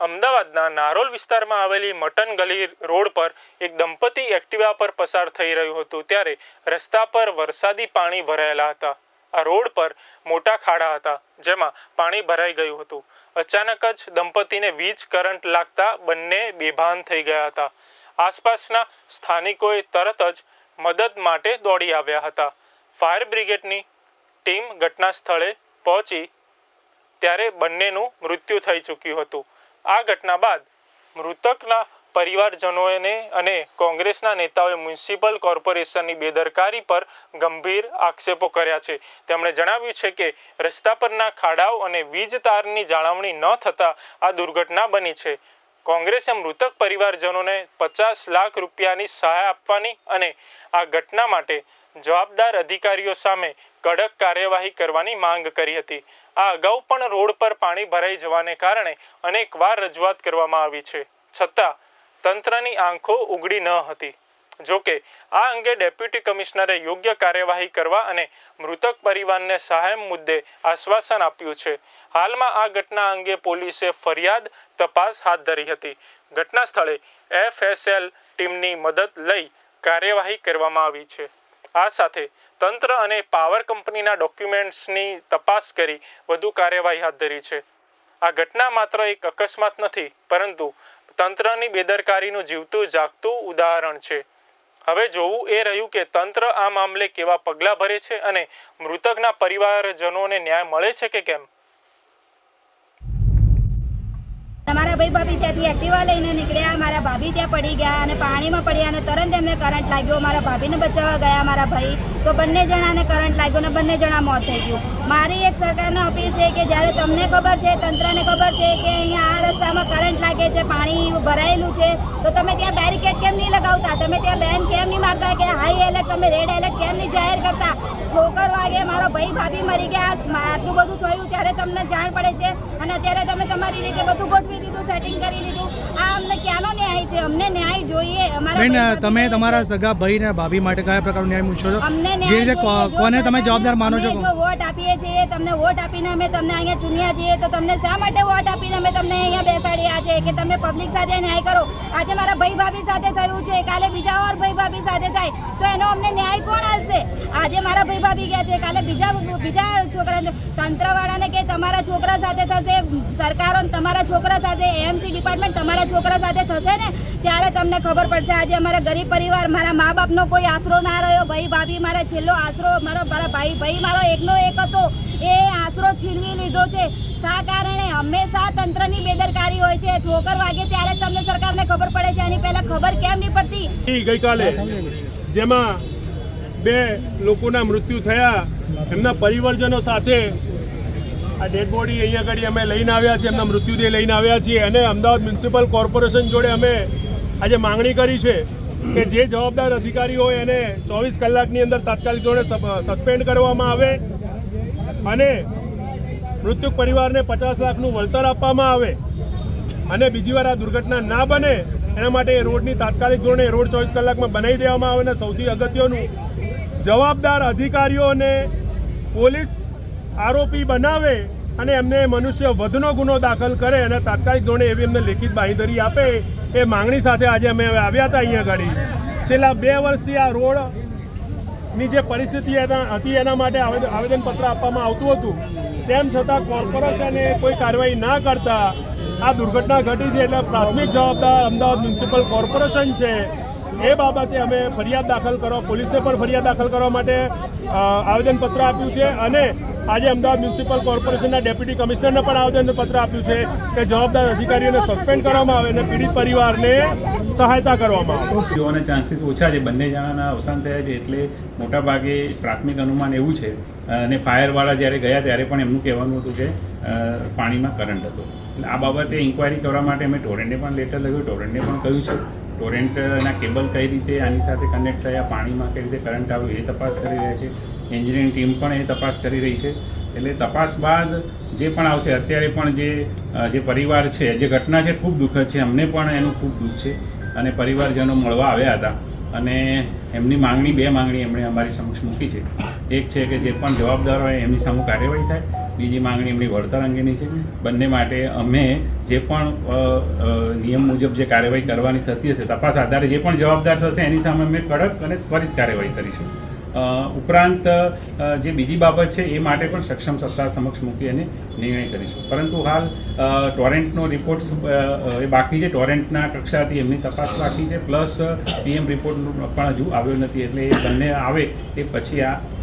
અમદાવાદના નારોલ વિસ્તારમાં આવેલી મટન ગલી રોડ પર એક દંપતી એક્ટિવા પર પસાર થઈ રહ્યું હતું. ત્યારે રસ્તા પર વરસાદી પાણી ભરાયેલા હતા. આ રોડ પર મોટા ખાડા હતા, જેમાં પાણી ભરાઈ ગયું હતું. અચાનક જ દંપતીને વીજ કરંટ લાગતા બંને બેભાન થઈ ગયા હતા. આસપાસના સ્થાનિકોએ તરત જ મદદ માટે દોડી આવ્યા હતા. ફાયર બ્રિગેડની ટીમ ઘટના સ્થળે પહોંચી ત્યારે બંનેનું મૃત્યુ થઈ ચૂક્યું હતું. આ ઘટના બાદ મૃતકના પરિવારજનોને અને કોંગ્રેસના નેતાઓએ મ્યુનિસિપલ કોર્પોરેશનની બેદરકારી પર ગંભીર આક્ષેપો કર્યા છે. તેમણે જણાવ્યું છે કે રસ્તા પરના ખાડાઓ અને વીજ તારની જાળવણી ન થતાં આ દુર્ઘટના બની છે. કોંગ્રેસે મૃતક પરિવારજનોને પચાસ લાખ રૂપિયાની સહાય આપવાની અને આ ઘટના માટે જવાબદાર અધિકારીઓ સામે કડક કાર્યવાહી કરવાની માંગ કરી હતી. આ અગાઉ પણ રોડ પર પાણી ભરાઈ જવાને કારણે અનેકવાર રજૂઆત કરવામાં આવી છે. છતાં, તંત્રની આંખો ઉગડી ન હતી. જોકે, આ અંગે ડેપ્યુટી કમિશનરે યોગ્ય કાર્યવાહી કરવા અને મૃતક પરિવારને સહાય મુદ્દે આશ્વાસન આપ્યું છે. હાલમાં આ ઘટના અંગે પોલીસે ફરિયાદ તપાસ હાથ ધરી હતી. ઘટના સ્થળે એફએસએલ ટીમની મદદ લઈ કાર્યવાહી કરવામાં આવી છે. આ સાથે તંત્ર અને પાવર કંપનીના ડોક્યુમેન્ટ્સની તપાસ કરી વધુ કાર્યવાહી હાથ ધરી છે. આ ઘટના માત્ર એક અકસ્માત નથી, પરંતુ તંત્રની બેદરકારીનું જીવતું જાગતું ઉદાહરણ છે. હવે જોવું એ રહ્યું કે તંત્ર આ મામલે કેવા પગલાં ભરે છે અને મૃતકના પરિવારજનોને ન્યાય મળે છે કે કેમ? મારા ભાઈ ભાભી ત્યાંથી એક્ટિવા લઈને નીકળ્યા, મારા ભાભી ત્યાં પડી ગયા અને પાણીમાં પડ્યા અને તરત એમને કરંટ લાગ્યો. મારા ભાભીને બચાવવા ગયા મારા ભાઈ. તો બંને જણાને કરંટ લાગ્યો અને બંને જણા મોત થઈ ગયું. મારી એક સરકારને અપીલ છે કે જ્યારે તમને ખબર છે, તંત્રને ખબર છે કે અહીંયા આ રસ્તામાં કરંટ લાગે છે, પાણી ભરાયેલું છે, તો તમે ત્યાં બેરિકેડ કેમ નહીં લગાવતા ત્યાં બેન કેમ નહીં મારતા? કે હાઈ એલર્ટ તમે રેડ એલર્ટ કેમ નહીં જાહેર કરતા? ઠોકર વાગે, મારો ભાઈ ભાભી મરી ગયા. આટલું બધું થયું ત્યારે તમને જાણ પડે છે. અને અત્યારે તમે તમારી રીતે બધું ગોઠવી દીધું સેટિંગ કરી દીધું. આ અમને ક્યાંનો છે અમને ન્યાય જોઈએ અમારા બેન તમે તમારા સગા ભાઈ ને ભાભી માટે કયા પ્રકારનો ન્યાય પૂછો છો? અમને જે ન્યાય રીતે કો- જોઈએ. જો કોને તમે સરકારને જવાબદાર માનો છો? જો વોટ આપીએ છીએ તમને વોટ આપીને અમે તમને અહીંયા ચૂન્યા છીએ તો તમને શા માટે વોટ આપીને અમે તમને અહીંયા બેસાડ્યા છે? કે તમે પબ્લિક સાથે ન્યાય કરો? આજે મારા ભાઈ ભાભી સાથે થયું છે કાલે બીજા ઓર ભાઈ ભાભી સાથે થાય તો એનો અમને ન્યાય કોણ આપશે? આજે મારા ભાઈ ભાભી ગયા છે કાલે બીજા બીજા છોકરા તંત્રવાળાને કે તમારા છોકરા સાથે થશે સરકારો તમારા છોકરા સાથે એમસી ડિપાર્ટમેન્ટ તમારા છોકરા સાથે થશે ને? ત્યારે તમને ખબર પડશે, આજે અમારા ગરીબ પરિવાર, મારા મા બાપનો કોઈ આશરો ના રહ્યો. ભાઈ, ભાભી, મારા છેલ્લો આશરો, મારો, મારા ભાઈ ભાઈ, મારો એકનો એક હતો. એ આશરો છીનવી લીધો છે. શા કારણે? હંમેશા તંત્રની બેદરકારી હોય છે. ઠોકર વાગે ત્યારે તમને સરકારને ખબર પડે છે. આની પહેલા ખબર કેમ નહીં પડતી? ગઈકાલે જેમાં બે લોકોના મૃત્યુ થયા. એમના પરિવારજનો સાથે આ ડેડ બોડી અહીંયા આગળ અમે લઈને આવ્યા છીએ, એમના મૃત્યુદેહ લઈને આવ્યા છીએ. અને અમદાવાદ મ્યુનિસિપલ કોર્પોરેશન જોડે અમે આજે માંગણી કરી છે કે જે જવાબદાર અધિકારી હોય એને ચોવીસ કલાકની અંદર તાત્કાલિક ધોરણે સસ્પેન્ડ કરવામાં આવે અને મૃત્યુક પરિવારને પચાસ લાખનું વળતર આપવામાં આવે અને બીજી વાર આ દુર્ઘટના ના બને, એના માટે એ રોડની તાત્કાલિક ધોરણે રોડ ચોવીસ કલાકમાં બનાવી દેવામાં આવે અને સૌથી અગત્યનું જવાબદાર અધિકારીઓને પોલીસ આરોપી બનાવે અને એમને મનુષ્ય વધનો ગુનો દાખલ કરે અને તાત્કાલિક ધોરણે એવી એમને લેખિત બાંહેધરી આપે, એ માંગણી સાથે આજે અમે આવ્યા હતા અહીંયા ઘડી છેલ્લા બે વર્ષથી આ રોડની જે પરિસ્થિતિ હતી એના માટે આવેદન આવેદનપત્ર આપવામાં આવતું હતું. તેમ છતાં કોર્પોરેશને કોઈ કાર્યવાહી ના કરતા આ દુર્ઘટના ઘટી છે એટલે પ્રાથમિક જવાબદાર અમદાવાદ મ્યુનિસિપલ કોર્પોરેશન છે. એ બાબતે અમે ફરિયાદ દાખલ કરવા, પોલીસને પણ ફરિયાદ દાખલ કરવા માટે આવેદનપત્ર આપ્યું છે અને આજે અમદાવાદ મ્યુનિસિપલ કોર્પોરેશનના ડેપ્યુટી કમિશનરને પણ આવેદનપત્ર આપ્યું છે કે જવાબદાર અધિકારીઓને સસ્પેન્ડ કરવામાં આવે અને પીડિત પરિવારને સહાયતા કરવામાં આવે. જોવાના ચાન્સીસ ઓછા છે. બંને જણાના અવસાન થયા છે એટલે મોટા ભાગે પ્રાથમિક અનુમાન એવું છે. અને ફાયરવાળા જ્યારે ગયા ત્યારે પણ એમનું કહેવાનું હતું કે પાણીમાં કરંટ હતો. આ બાબતે ઇન્ક્વાયરી કરવા માટે અમે ટોરેન્ટને પણ લેટર લખ્યું. ટોરેન્ટને પણ કહ્યું છે ટોરેન્ટના કેબલ કઈ રીતે આની સાથે કનેક્ટ થયા, પાણીમાં કઈ રીતે કરંટ આવ્યો, એ તપાસ કરી રહ્યા છે. એન્જિનિયરિંગ ટીમ પણ એ તપાસ કરી રહી છે. એટલે તપાસ બાદ જે પણ આવશે, અત્યારે પણ જે જે પરિવાર છે, જે ઘટના છે, ખૂબ દુઃખદ છે. અમને પણ એનું ખૂબ દુઃખ છે. અને પરિવારજનો મળવા આવ્યા હતા. અને એમની માંગણી, બે માંગણી એમણે અમારી સમક્ષ મૂકી છે. એક છે કે જે પણ જવાબદાર હોય એમની સામે કાર્યવાહી થાય, બીજી માંગણી એમની વળતર અંગેની છે. બંને માટે અમે જે પણ નિયમ મુજબ જે કાર્યવાહી કરવાની થતી હશે, તપાસ આધારે જે પણ જવાબદાર થશે એની સામે અમે કડક અને ત્વરિત કાર્યવાહી કરીશું. ઉપરાંત જે બીજી બાબત છે એ માટે પણ સક્ષમ સત્તા સમક્ષ મૂકી અને નિર્ણય કરીશું. પરંતુ હાલ ટોરેન્ટનો રિપોર્ટ એ બાકી છે. ટોરેન્ટના કક્ષાથી એમની તપાસ બાકી છે. પ્લસ, પીએમ રિપોર્ટ પણ હજુ આવ્યો નથી એટલે એ બંને આવે એ પછી આ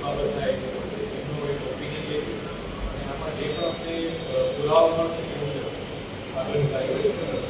બાબત થાય એમનો આમાં જે પણ એ મુજબ આગળની કાર્યવાહી